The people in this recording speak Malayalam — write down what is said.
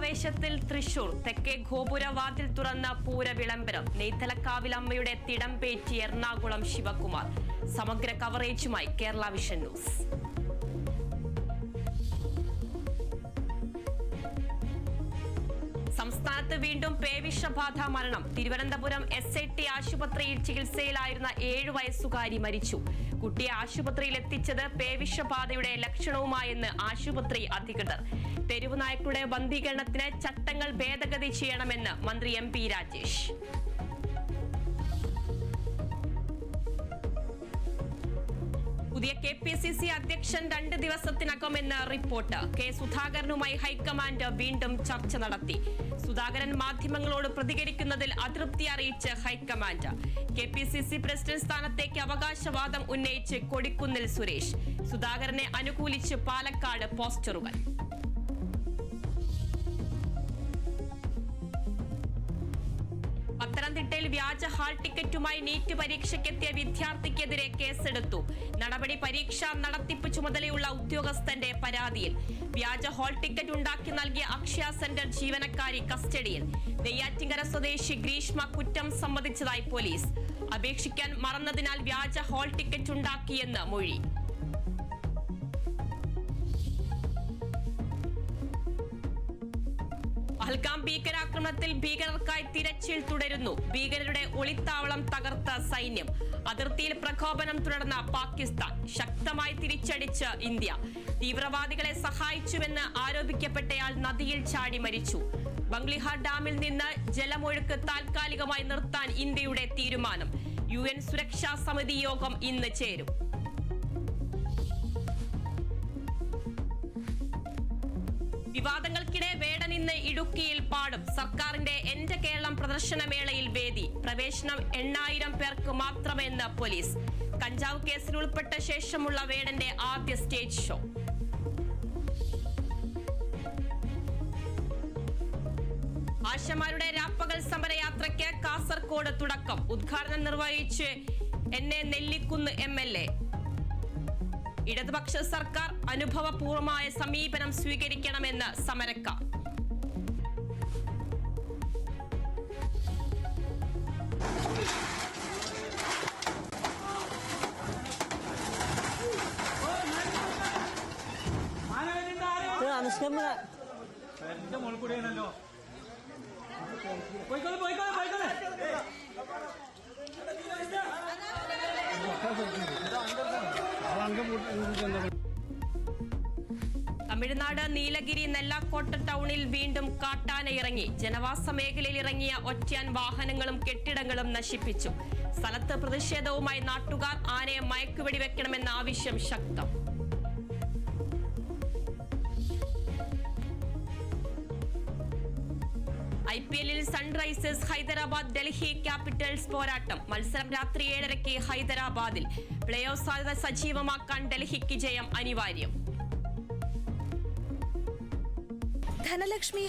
പൂരാവേശത്തിൽ തൃശൂർ തെക്കേ ഗോപുരവാതിൽ തുറന്ന പൂര വിളംബരം തിടം പേറ്റി എറണാകുളം ശിവകുമാർ. സമഗ്ര കവറേജുമായി കേരള വിഷൻ ന്യൂസ് സംസ്ഥാനത്ത് വീണ്ടും പേവിഷബാധ മരണം. തിരുവനന്തപുരം എസ് ഐ ടി ആശുപത്രിയിൽ ചികിത്സയിലായിരുന്ന ഏഴു വയസ്സുകാരി മരിച്ചു. കുട്ടിയെ ആശുപത്രിയിൽ എത്തിച്ചത് പേവിഷബാധയുടെ ലക്ഷണവുമായെന്ന് ആശുപത്രി അധികൃതർ. തെരുവ് നായ്ക്കളുടെ ബന്ധീകരണത്തിന് ചട്ടങ്ങൾ ഭേദഗതി ചെയ്യണമെന്ന് മന്ത്രി എം പി രാജേഷ്. പുതിയ കെ പി സി സി അധ്യക്ഷൻ രണ്ട് ദിവസത്തിനകം ദിവസത്തിനകമെന്ന് റിപ്പോർട്ട്. കെ സുധാകരനുമായി ഹൈക്കമാൻഡ് വീണ്ടും ചർച്ച നടത്തി. സുധാകരൻ മാധ്യമങ്ങളോട് പ്രതികരിക്കുന്നതിൽ അതൃപ്തി അറിയിച്ച് high command. K P C C president സ്ഥാനത്തേക്ക് അവകാശവാദം ഉന്നയിച്ച് കൊടിക്കുന്നിൽ സുരേഷ്. സുധാകരനെ അനുകൂലിച്ച് പാലക്കാട് പോസ്റ്ററുകൾ. പത്തനംതിട്ടയിൽ വ്യാജ ഹാൾ ടിക്കറ്റുമായി നീറ്റ് പരീക്ഷയ്ക്കെത്തിയ വിദ്യാർത്ഥിക്കെതിരെ കേസെടുത്തു. പരീക്ഷാ നടത്തിപ്പ് ചുമതലയുള്ള ഉദ്യോഗസ്ഥന്റെ പരാതിയിൽ വ്യാജ ഹാൾ ടിക്കറ്റ് ഉണ്ടാക്കി നൽകിയ അക്ഷയ സെന്റർ ജീവനക്കാരി കസ്റ്റഡിയിൽ നെയ്യാറ്റിങ്കര സ്വദേശി ഗ്രീഷ്മ കുറ്റം സമ്മതിച്ചതായി പോലീസ്. അപേക്ഷിക്കാൻ മറന്നതിനാൽ വ്യാജ ഹാൾ ടിക്കറ്റ് ഉണ്ടാക്കിയെന്ന് മൊഴി. പഹൽഗാം ഭീകരാക്രമണത്തിൽ ഭീകരർക്കായി തിരച്ചിൽ തുടരുന്നു. ഭീകരരുടെ ഒളിത്താവളം തകർത്ത സൈന്യം. അതിർത്തിയിൽ പ്രകോപനം തുടർന്ന പാകിസ്ഥാൻ ശക്തമായി തിരിച്ചടിച്ച് ഇന്ത്യ. തീവ്രവാദികളെ സഹായിച്ചുവെന്ന് ആരോപിക്കപ്പെട്ടയാൾ നദിയിൽ ചാടി മരിച്ചു. ബംഗ്ലിഹാർ ഡാമിൽ നിന്ന് ജലമൊഴുക്ക് താൽക്കാലികമായി നിർത്താൻ ഇന്ത്യയുടെ തീരുമാനം. യു എൻ സുരക്ഷാ സമിതി യോഗം ഇന്ന് ചേരും. വിവാദങ്ങൾക്കിടെ വേടനിന്ന് ഇടുക്കിയിൽ പാടും. സർക്കാരിന്റെ പ്രദർശനമേളയിൽ വേദി. പ്രവേശനം എണ്ണായിരം പേർക്ക് മാത്രമെന്ന് പോലീസ്. കഞ്ചാവ് കേസിൽ ഉൾപ്പെട്ട ശേഷമുള്ള വേടന്റെ ആദ്യ സ്റ്റേജ് ഷോ. ആശമാരുടെ രാപ്പകൽ സമരയാത്രയ്ക്ക് കാസർകോട് തുടക്കം. ഉദ്ഘാടനം നിർവഹിച്ച് എന്നെ നെല്ലിക്കുന്ന് എം. എൽ. എ. ഇടതുപക്ഷ സർക്കാർ അനുഭവപൂർവമായ സമീപനം സ്വീകരിക്കണമെന്ന് സമരക്കാർ. പോയിക്കോളെ പോയിക്കോളെ പോയിക്കോളെ. തമിഴ്നാട് നീലഗിരി നെല്ലാക്കോട്ട ടൗണിൽ വീണ്ടും കാട്ടാന ഇറങ്ങി. ജനവാസ മേഖലയിൽ ഇറങ്ങിയ ഒറ്റയാൻ വാഹനങ്ങളും കെട്ടിടങ്ങളും നശിപ്പിച്ചു. സ്ഥലത്ത് പ്രതിഷേധവുമായി നാട്ടുകാർ ആനയെ മയക്കുവെടി വെക്കണമെന്ന ആവശ്യം ശക്തം. ഐ പി എല്ലിൽ സൺറൈസേഴ്സ് ഹൈദരാബാദ് ഡൽഹി ക്യാപിറ്റൽസ് പോരാട്ടം. മത്സരം രാത്രി ഏഴരയ്ക്ക് ഹൈദരാബാദിൽ. പ്ലേ ഓഫ് സാധ്യത സജീവമാക്കാൻ ഡൽഹിക്ക് ജയം അനിവാര്യം. ധനലക്ഷ്മി